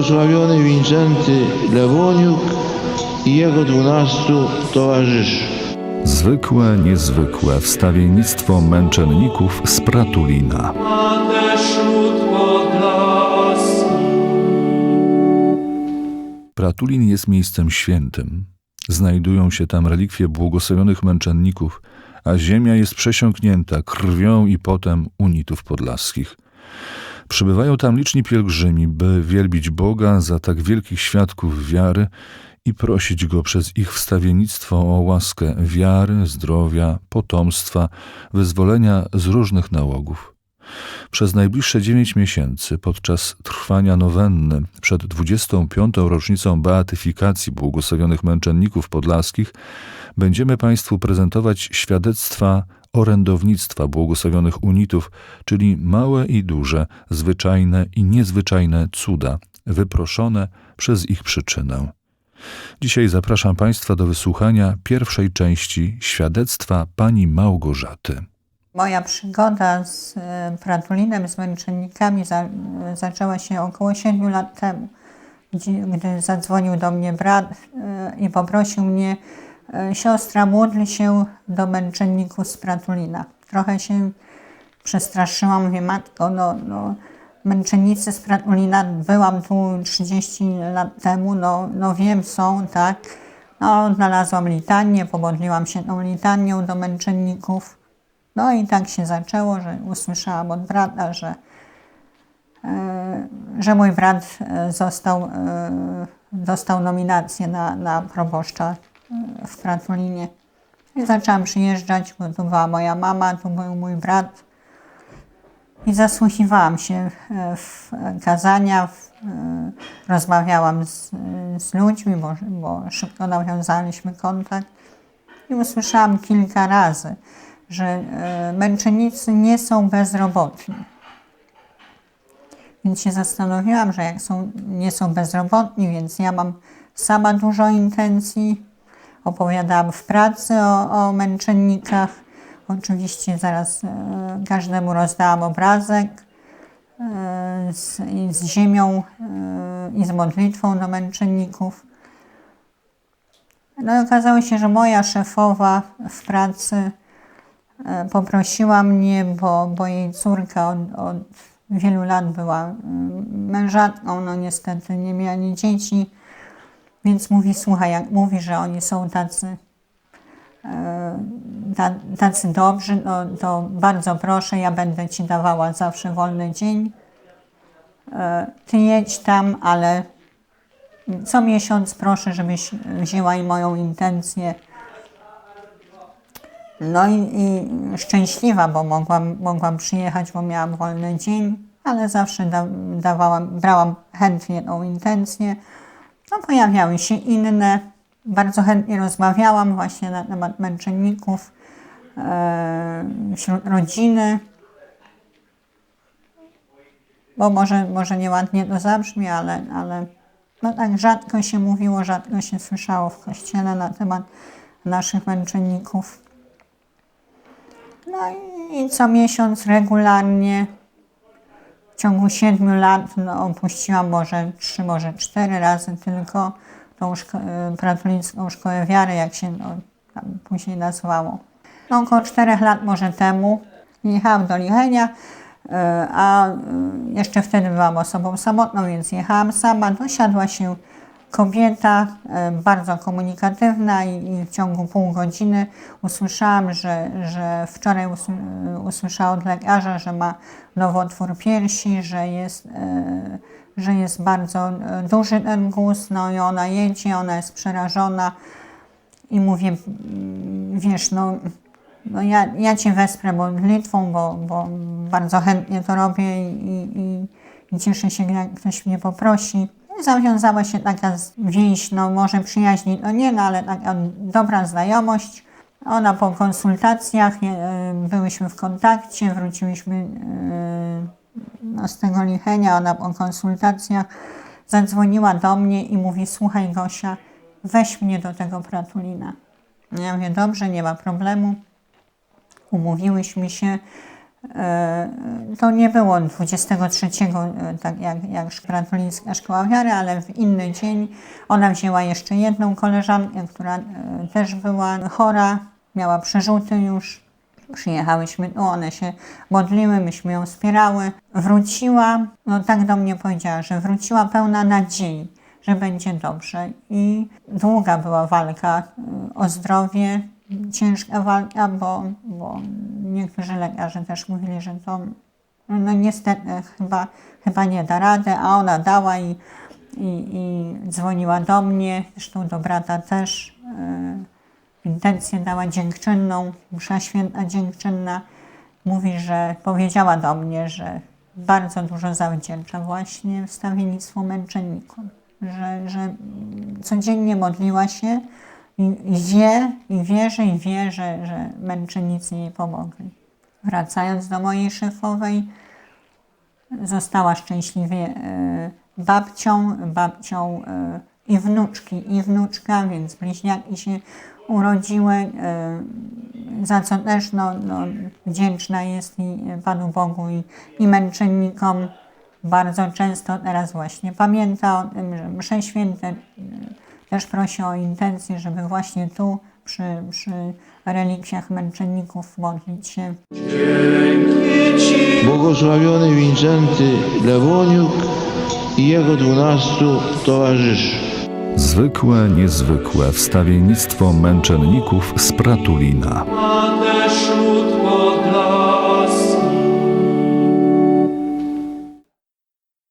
błogosławiony Wincenty Lewoniuk i jego dwunastu towarzyszy. Zwykłe, niezwykłe wstawiennictwo męczenników z Pratulina. Pratulin jest miejscem świętym. Znajdują się tam relikwie błogosławionych męczenników, a ziemia jest przesiąknięta krwią i potem unitów podlaskich. Przybywają tam liczni pielgrzymi, by wielbić Boga za tak wielkich świadków wiary i prosić Go przez ich wstawiennictwo o łaskę wiary, zdrowia, potomstwa, wyzwolenia z różnych nałogów. Przez najbliższe dziewięć miesięcy, podczas trwania nowenny przed 25. rocznicą beatyfikacji błogosławionych męczenników podlaskich, będziemy Państwu prezentować świadectwa orędownictwa błogosławionych unitów, czyli małe i duże, zwyczajne i niezwyczajne cuda, wyproszone przez ich przyczynę. Dzisiaj zapraszam Państwa do wysłuchania pierwszej części świadectwa pani Małgorzaty. Moja przygoda z e, Pratulinem, z męczennikami za, zaczęła się około 7 lat temu, gdzie, gdy zadzwonił do mnie brat e, i poprosił mnie, e, siostra, módl się do męczenników z Pratulina. Trochę się przestraszyłam, mówię, matko, no, no męczennicy z Pratulina, byłam tu 30 lat temu, no, no wiem, są, tak. No, znalazłam litanię, pomodliłam się tą litanią do męczenników. No i tak się zaczęło, że usłyszałam od brata, że, e, że mój brat e, został, e, dostał nominację na, na proboszcza w Pratulinie. I zaczęłam przyjeżdżać, bo tu była moja mama, tu był mój brat. I zasłuchiwałam się w kazania, w, rozmawiałam z, z ludźmi, bo, bo szybko nawiązaliśmy kontakt. I usłyszałam kilka razy, że e, męczennicy nie są bezrobotni. Więc się zastanowiłam, że jak są, nie są bezrobotni, więc ja mam sama dużo intencji. Opowiadałam w pracy o, o męczennikach. Oczywiście zaraz e, każdemu rozdałam obrazek e, z, z ziemią e, i z modlitwą do męczenników. No i okazało się, że moja szefowa w pracy poprosiła mnie, bo, bo jej córka od, od wielu lat była mm, mężatką, no niestety nie miała ani dzieci, więc mówi, słuchaj, jak mówi, że oni są tacy, e, ta- tacy dobrzy, no, to bardzo proszę, ja będę Ci dawała zawsze wolny dzień. E, Ty jedź tam, ale co miesiąc proszę, żebyś wzięła i moją intencję. No i, i szczęśliwa, bo mogłam, mogłam przyjechać, bo miałam wolny dzień, ale zawsze da, dawałam, brałam chętnie tą intencję. No pojawiały się inne. Bardzo chętnie rozmawiałam właśnie na temat męczenników e, wśród rodziny. Bo może, może nieładnie to zabrzmi, ale, ale no tak rzadko się mówiło, rzadko się słyszało w kościele na temat naszych męczenników. No i, co miesiąc regularnie w ciągu siedmiu lat no, opuściłam może trzy, może cztery razy tylko tą szko- pratulińską szkołę wiary, jak się no, tam później nazwało. No, około czterech lat może temu jechałam do Lichenia, e, a e, jeszcze wtedy byłam osobą samotną, więc jechałam sama. Dosiadła się kobieta, e, bardzo komunikatywna i, w ciągu pół godziny usłyszałam, że, że wczoraj usły, usłyszała od lekarza, że ma nowotwór piersi, że jest, e, że jest bardzo e, duży ten guz, no i ona jedzie, ona jest przerażona i mówię, mm, wiesz, no, no ja, ja Cię wesprę modlitwą, bo, bo bardzo chętnie to robię i, i, i cieszę się, jak ktoś mnie poprosi. Zawiązała się taka więź, no może przyjaźni, no nie, no ale taka dobra znajomość. Ona po konsultacjach, e, byłyśmy w kontakcie, wróciłyśmy e, no, z tego lichenia, ona po konsultacjach zadzwoniła do mnie i mówi, słuchaj Gosia, weź mnie do tego pratulina. Ja mówię, dobrze, nie ma problemu. Umówiłyśmy się To nie było 23, e, tak jak, jak katolicka szkoła wiary, ale w inny dzień ona wzięła jeszcze jedną koleżankę, która e, też była chora, miała przerzuty już. Przyjechałyśmy tu, one się modliły, myśmy ją wspierały. Wróciła, no tak do mnie powiedziała, że wróciła pełna nadziei, że będzie dobrze. I długa była walka o zdrowie, ciężka walka, bo, bo niektórzy lekarze też mówili, że to no niestety chyba, chyba nie da rady, a ona dała i, i, i dzwoniła do mnie, zresztą do brata też. y, intencję dała dziękczynną, msza święta dziękczynna. Mówi, że powiedziała do mnie, że bardzo dużo zawdzięcza właśnie wstawiennictwu męczennikom. Że, że codziennie modliła się i, i wie, i wierzy, i wie, że, męczennicy jej pomogli. Wracając do mojej szefowej, została szczęśliwie e, babcią, babcią e, i wnuczki, i wnuczka, więc bliźniaki się urodziły, e, za co też no, no, wdzięczna jest i Panu Bogu i, i męczennikom. Bardzo często teraz właśnie pamięta o tym, że msze święte też prosi o intencję, żeby właśnie tu przy, przy relikwiach męczenników modlić się. Błogosławiony Wincenty Lewoniuk i jego dwunastu towarzyszy. Zwykłe, niezwykłe wstawiennictwo męczenników z Pratulina.